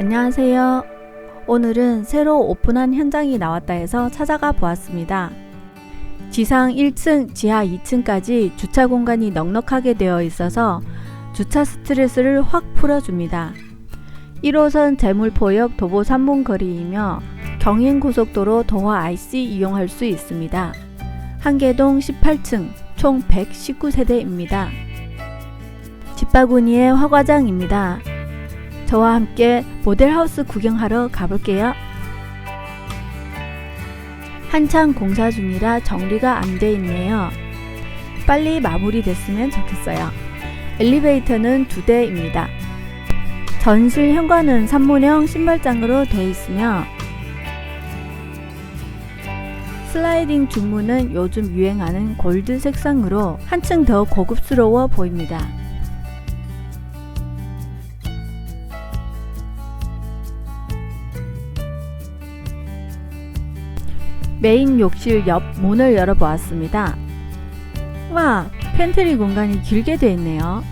안녕하세요. 오늘은 새로 오픈한 현장이 나왔다 해서 찾아가 보았습니다. 지상 1층, 지하 2층까지 주차 공간이 넉넉하게 되어 있어서 주차 스트레스를 확 풀어줍니다. 1호선 재물포역 도보 3분 거리이며 경인고속도로 도화 IC 이용할 수 있습니다. 한계동 18층 총 119세대입니다. 집바구니의 화과장입니다. 저와 함께 모델하우스 구경하러 가볼게요. 한창 공사 중이라 정리가 안 돼 있네요. 빨리 마무리됐으면 좋겠어요. 엘리베이터는 두 대입니다. 전실 현관은 산문형 신발장으로 되어 있으며 슬라이딩 중문은 요즘 유행하는 골드 색상으로 한층 더 고급스러워 보입니다. 메인 욕실 옆 문을 열어보았습니다. 와, 팬트리 공간이 길게 되어 있네요.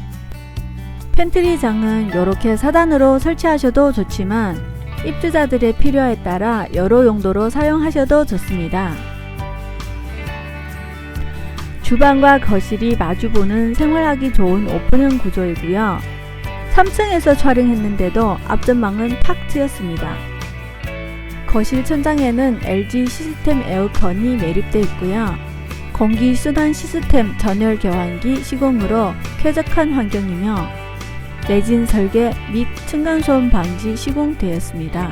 팬트리 장은 이렇게 사단으로 설치하셔도 좋지만 입주자들의 필요에 따라 여러 용도로 사용하셔도 좋습니다. 주방과 거실이 마주보는 생활하기 좋은 오픈형 구조이고요. 3층에서 촬영했는데도 앞전망은 탁 트였습니다. 거실 천장에는 LG 시스템 에어컨이 매립되어 있고요. 공기 순환 시스템 전열 교환기 시공으로 쾌적한 환경이며 내진 설계 및 층간소음 방지 시공되었습니다.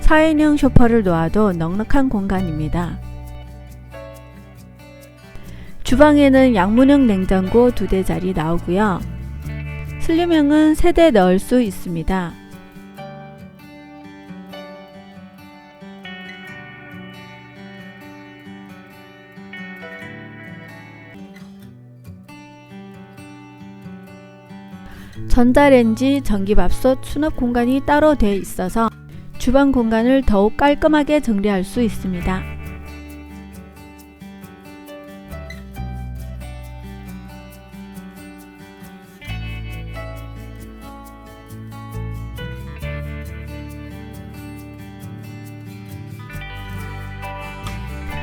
4인용 쇼파를 놓아도 넉넉한 공간입니다. 주방에는 양문형 냉장고 두대 자리 나오고요. 슬림형은 세대 넣을 수 있습니다. 전자레인지, 전기밥솥, 수납 공간이 따로 되어 있어서 주방 공간을 더욱 깔끔하게 정리할 수 있습니다.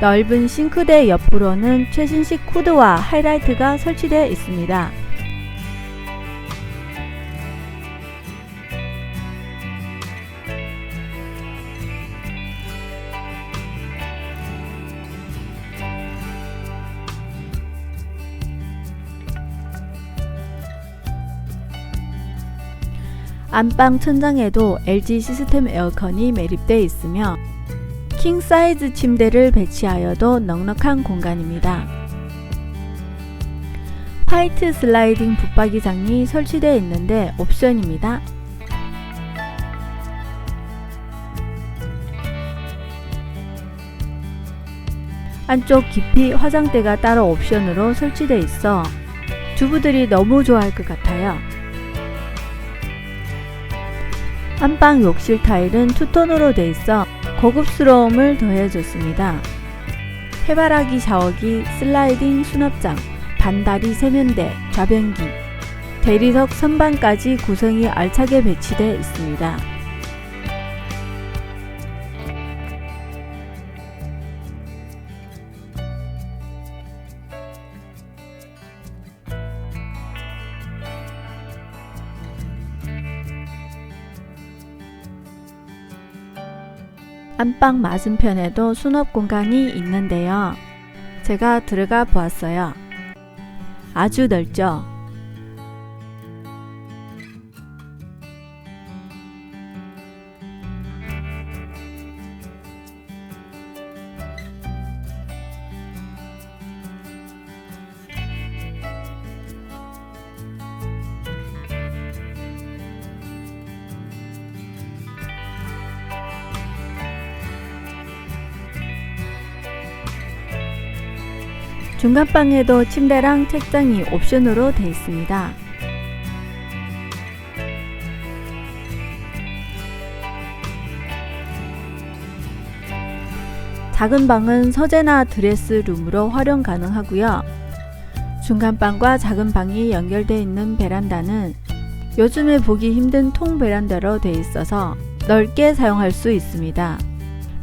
넓은 싱크대 옆으로는 최신식 후드와 하이라이트가 설치되어 있습니다. 안방 천장에도 LG 시스템 에어컨이 매립되어 있으며 킹 사이즈 침대를 배치하여도 넉넉한 공간입니다. 화이트 슬라이딩 붙박이장이 설치되어 있는데 옵션입니다. 안쪽 깊이 화장대가 따로 옵션으로 설치되어 있어 주부들이 너무 좋아할 것 같아요. 안방 욕실 타일은 투톤으로 돼 있어 고급스러움을 더해줬습니다. 해바라기 샤워기, 슬라이딩 수납장, 반다리 세면대, 좌변기, 대리석 선반까지 구성이 알차게 배치되어 있습니다. 안방 맞은편에도 수납 공간이 있는데요. 제가 들어가 보았어요. 아주 넓죠? 중간방에도 침대랑 책장이 옵션으로 되어 있습니다. 작은 방은 서재나 드레스룸으로 활용 가능하고요. 중간방과 작은 방이 연결되어 있는 베란다는 요즘에 보기 힘든 통 베란다로 되어 있어서 넓게 사용할 수 있습니다.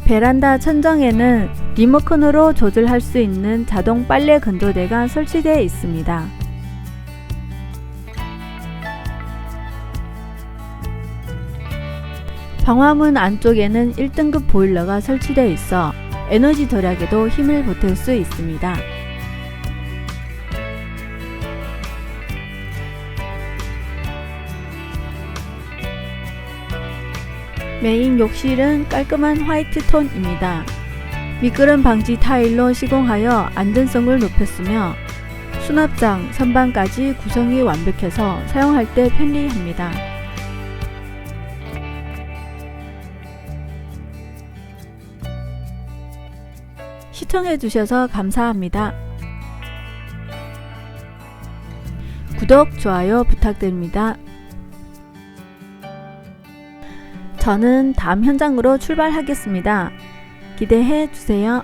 베란다 천정에는 리모컨으로 조절할 수 있는 자동 빨래 건조대가 설치되어 있습니다. 방화문 안쪽에는 1등급 보일러가 설치되어 있어 에너지 절약에도 힘을 보탤 수 있습니다. 메인 욕실은 깔끔한 화이트 톤입니다. 미끄럼 방지 타일로 시공하여 안전성을 높였으며 수납장, 선반까지 구성이 완벽해서 사용할 때 편리합니다. 시청해주셔서 감사합니다. 구독, 좋아요 부탁드립니다. 저는 다음 현장으로 출발하겠습니다. 기대해 주세요.